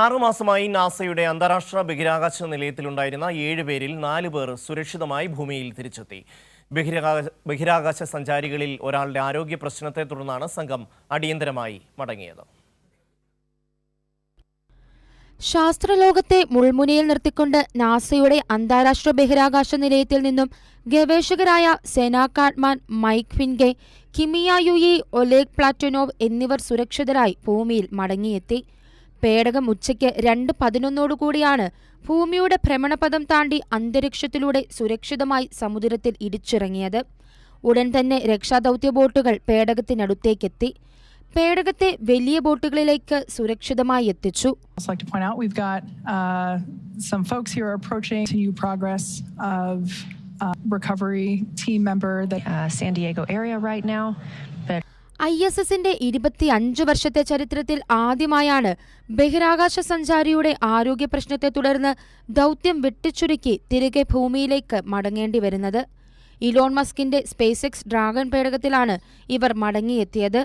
ആറുമാസമായി നാസയുടെ അന്താരാഷ്ട്ര ബഹിരാകാശ നിലയത്തിലുണ്ടായിരുന്ന ഏഴ് പേരിൽ നാല് പേർ സുരക്ഷിതമായി ഭൂമിയിൽ തിരിച്ചെത്തി. ബഹിരാകാശ ബഹിരാകാശ സഞ്ചാരികളിൽ ഒരാളുടെ ആരോഗ്യ പ്രശ്നത്തെ തുടർന്നാണ് സംഘം അടിയന്തരമായി മടങ്ങിയത്. ശാസ്ത്രലോകത്തെ മുൾമുനയിൽ നിർത്തിക്കൊണ്ട് നാസയുടെ അന്താരാഷ്ട്ര ബഹിരാകാശ നിലയത്തിൽ നിന്നും ഗവേഷകരായ Zena Cardman Mike Fincke Kimiya Yui Oleg Platonov എന്നിവർ സുരക്ഷിതരായി ഭൂമിയിൽ മടങ്ങിയെത്തി. പേടകം ഉച്ചയ്ക്ക് രണ്ട് പതിനൊന്നോടുകൂടിയാണ് ഭൂമിയുടെ ഭ്രമണപഥം താണ്ടി അന്തരീക്ഷത്തിലൂടെ സുരക്ഷിതമായി സമുദ്രത്തിൽ ഇടിച്ചിറങ്ങിയത് ഉടൻ തന്നെ രക്ഷാദൗത്യ ബോട്ടുകൾ പേടകത്തിനടുത്തേക്കെത്തി പേടകത്തെ വലിയ ബോട്ടുകളിലേക്ക് സുരക്ഷിതമായി എത്തിച്ചു uh, uh, recovery team member that uh, San Diego area right now. But I S എസിന്റെ ഇരുപത്തിയഞ്ച് വർഷത്തെ ചരിത്രത്തിൽ ആദ്യമായാണ് ബഹിരാകാശ സഞ്ചാരിയുടെ ആരോഗ്യ പ്രശ്നത്തെ തുടർന്ന് ദൗത്യം വെട്ടിച്ചുരുക്കി തിരികെ ഭൂമിയിലേക്ക് മടങ്ങേണ്ടി വരുന്നത്. ഇലോൺ മസ്കിന്റെ സ്പേസ് എക്സ് ഡ്രാഗൺ പേടകത്തിലാണ് ഇവർ മടങ്ങിയെത്തിയത്.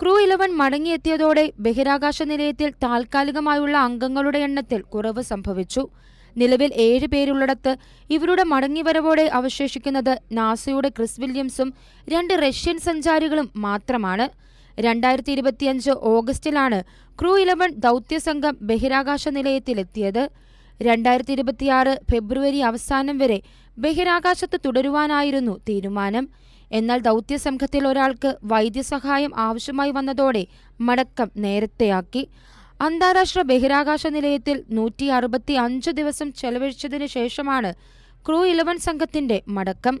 ക്രൂ ഇലവൻ മടങ്ങിയെത്തിയതോടെ ബഹിരാകാശ നിലയത്തിൽ താൽക്കാലികമായുള്ള അംഗങ്ങളുടെ എണ്ണത്തിൽ കുറവ് സംഭവിച്ചു. നിലവിൽ ഏഴ് പേരുള്ളിടത്ത് ഇവരുടെ മടങ്ങിവരവോടെ അവശേഷിക്കുന്നത് നാസയുടെ ക്രിസ് വില്യംസും രണ്ട് റഷ്യൻ സഞ്ചാരികളും മാത്രമാണ്. രണ്ടായിരത്തി ഇരുപത്തിയഞ്ച് ഓഗസ്റ്റിലാണ് ക്രൂ ഇലവൻ ദൗത്യസംഘം ബഹിരാകാശ നിലയത്തിലെത്തിയത്. രണ്ടായിരത്തി ഇരുപത്തിയാറ് ഫെബ്രുവരി അവസാനം വരെ ബഹിരാകാശത്ത് തുടരുവാനായിരുന്നു തീരുമാനം. എന്നാൽ ദൗത്യസംഘത്തിൽ ഒരാൾക്ക് വൈദ്യസഹായം ആവശ്യമായി വന്നതോടെ മടക്കം നേരത്തെയാക്കി. അന്താരാഷ്ട്ര ബഹിരാകാശ നിലയത്തിൽ നൂറ്റി അറുപത്തി അഞ്ച് ദിവസം ചെലവഴിച്ചതിനു ശേഷമാണ് ക്രൂ ഇലവൻ സംഘത്തിന്റെ മടക്കം.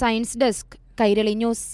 Science desk Kairali news.